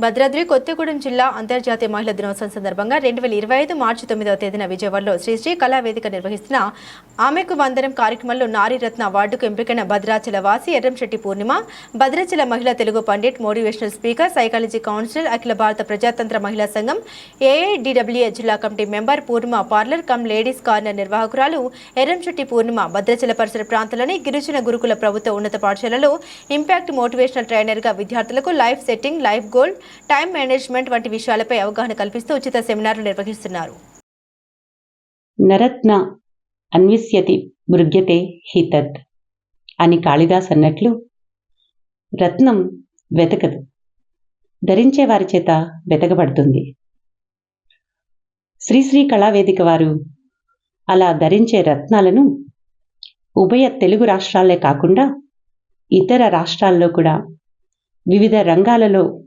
భద్రాద్రి కొత్తగూడెం జిల్లా అంతర్జాతీయ మహిళా దినోత్సవం సందర్భంగా రెండు వేల ఇరవై ఐదు మార్చి తొమ్మిదవ తేదీన విజయవాడలో శ్రీశ్రీ కళావేదిక నిర్వహిస్తున్న ఆమెకు వందనం కార్యక్రమంలో నారీరత్న అవార్డుకు ఎంపికైన భద్రాచల వాసి ఎర్రంశెట్టి పూర్ణిమ భద్రాచల మహిళా Telugu pandit motivational speaker psychology counsellor Akhila Bharata Prajatantra Mahila Sangham AIDWA జిల్లా committee member Purnima parlour cum ladies corner నిర్వాహకురాలు Erramsetti Purnima Bhadrachala పరిసర ప్రాంతాలని గిరిజన గురుకుల ప్రభుత్వ ఉన్నత పాఠశాలలో ఇంపాక్ట్ మోటివేషనల్ ట్రైనర్గా విద్యార్థులకు life setting life goal time management వంటి విషయాలపై అవగాహన కల్పిస్తూ ఉచిత సెమినార్లు నిర్వహిస్తున్నారు. నరత్న అన్విష్యతి మృగ్యతే హితత్ అని కాళిదాస్ అన్నట్లు రత్నం వెతకదు. ధరించే వారి చేత వెతకబడుతుంది. శ్రీశ్రీ కళావేదిక వారు అలా ధరించే రత్నాలను ఉభయ తెలుగు రాష్ట్రాలే కాకుండా ఇతర రాష్ట్రాల్లో కూడా వివిధ రంగాలలో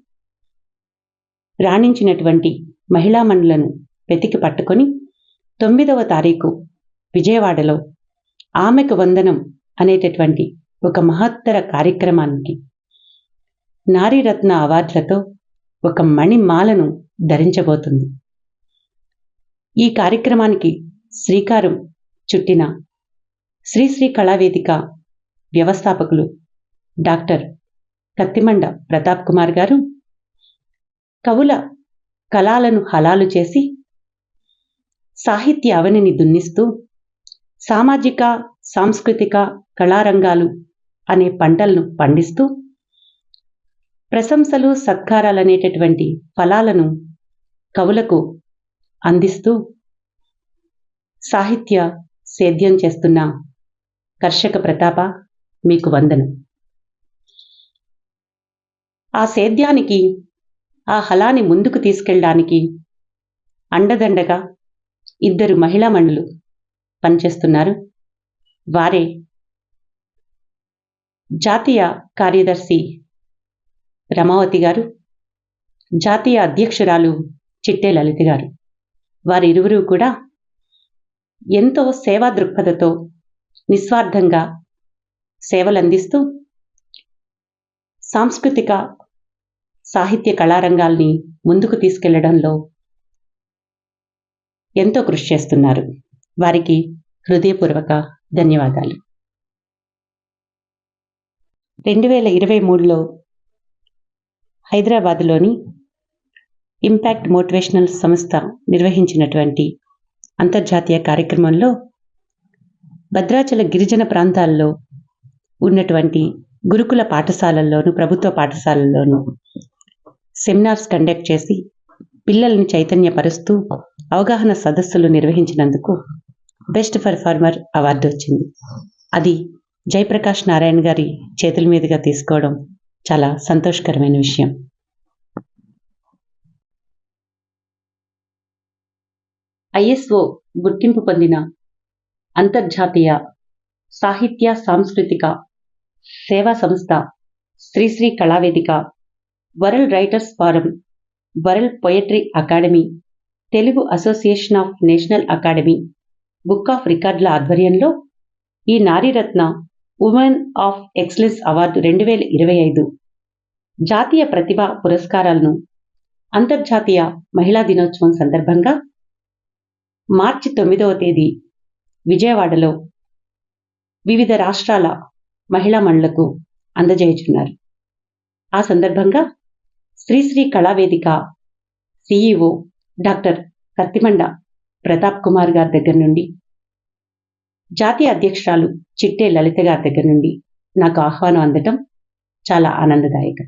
రాణించినటువంటి మహిళామణులను వెతికి పట్టుకొని తొమ్మిదవ తారీఖు విజయవాడలో ఆమెకు వందనం అనేటటువంటి ఒక మహత్తర కార్యక్రమానికి నారీరత్న అవార్డులతో ఒక మణిమాలను ధరించబోతుంది. ఈ కార్యక్రమానికి శ్రీకారం చుట్టిన శ్రీశ్రీ కళావేదిక వ్యవస్థాపకులు డాక్టర్ కత్తిమండ ప్రతాప్ కుమార్ గారు కవుల కళాలను హలాలు చేసి సాహిత్య అవనిని దున్నిస్తూ సామాజిక సాంస్కృతిక కళారంగాలు అనే పంటలను పండిస్తూ ప్రశంసలు సత్కారాలనేటటువంటి ఫలాలను కవులకు అందిస్తూ సాహిత్య సేద్యం చేస్తున్న కర్షక ప్రతాప మీకు వందనం. ఆ సేద్యానికి ఆ హలాన్ని ముందుకు తీసుకెళ్ళడానికి అండదండగా ఇద్దరు మహిళా మండలు పనిచేస్తున్నారు. వారే జాతీయ కార్యదర్శి రమావతి గారు జాతీయ అధ్యక్షురాలు చిట్టే లలిత గారు. వారిరువురు కూడా ఎంతో సేవా దృక్పథతో నిస్వార్థంగా సేవలందిస్తూ సాంస్కృతిక సాహిత్య కళారంగాల్ని ముందుకు తీసుకెళ్ళడంలో ఎంతో కృషి చేస్తున్నారు. వారికి హృదయపూర్వక ధన్యవాదాలు. రెండు వేల ఇరవై మూడులో హైదరాబాద్లోని ఇంపాక్ట్ మోటివేషనల్ సంస్థ నిర్వహించినటువంటి అంతర్జాతీయ కార్యక్రమంలో భద్రాచల గిరిజన ప్రాంతాల్లో ఉన్నటువంటి గురుకుల పాఠశాలల్లోనూ ప్రభుత్వ పాఠశాలల్లోనూ సెమినార్స్ కండక్ట్ చేసి పిల్లల్ని చైతన్యపరుస్తూ అవగాహన సదస్సులు నిర్వహించినందుకు బెస్ట్ పర్ఫార్మర్ అవార్డు వచ్చింది. అది జయప్రకాష్ నారాయణ గారి చేతుల మీదుగా తీసుకోవడం చాలా సంతోషకరమైన విషయం. ఐఎస్ఓ గుర్తింపు పొందిన అంతర్జాతీయ సాహిత్య సాంస్కృతిక సేవా సంస్థ Srisri Kalavedika world writers forum world poetry academy Telugu association of national academy book of రికార్డుల ఆధ్వర్యంలో ఈ Nariratna women of excellence award రెండు వేల ఇరవై ఐదు జాతీయ ప్రతిభా పురస్కారాలను అంతర్జాతీయ మహిళా దినోత్సవం సందర్భంగా మార్చి తొమ్మిదవ తేదీ విజయవాడలో వివిధ రాష్ట్రాల మహిళా మండలకు అందజేయుచున్నారు ఆ సందర్భంగా శ్రీశ్రీ కళావేదిక సిఇఓ డాక్టర్ కత్తిమండ ప్రతాప్ కుమార్ గారి దగ్గర నుండి జాతీయ అధ్యక్షురాలు చిట్టే లలిత గారి దగ్గర నుండి నాకు ఆహ్వానం అందటం చాలా ఆనందదాయకం.